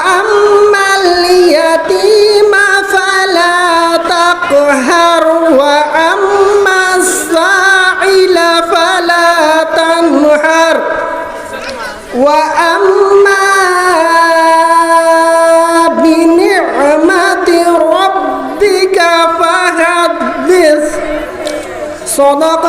فأما اليتيم فلا تقهر وأما السائل فلا تنهر وأما بنعمة ربك فحدث. صدق